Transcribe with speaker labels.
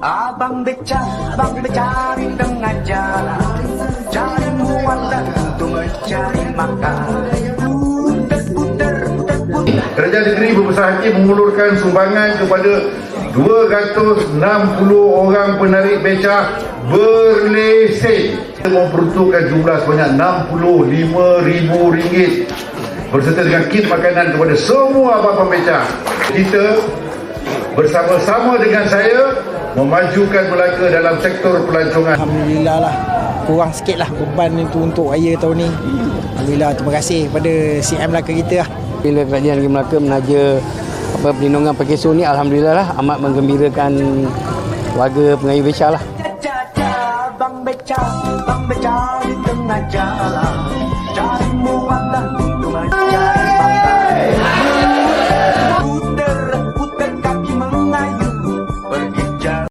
Speaker 1: Abang beca, abang beca di tengah jalan Cari muat dan untuk mencari makan. Puter, puter, puter, puter.
Speaker 2: Kerajaan negeri berbesar hati mengulurkan sumbangan kepada 260 orang penarik becak berlesen memperuntukkan jumlah sebanyak RM65,000 berserta dengan kit makanan kepada semua abang-abang becak. Kita bersama-sama dengan saya memajukan Melaka dalam sektor pelancongan.
Speaker 3: Alhamdulillah lah. Kurang sikit lah beban itu untuk raya tahun ni. Alhamdulillah terima kasih kepada CM Melaka kita lah.
Speaker 4: Bila Kerajaan Negeri Melaka menaja apa perlindungan pakeso ni alhamdulillah lah. Amat menggembirakan warga pengayu Besar lah.
Speaker 1: Caca, abang beca, abang beca di tengah jalan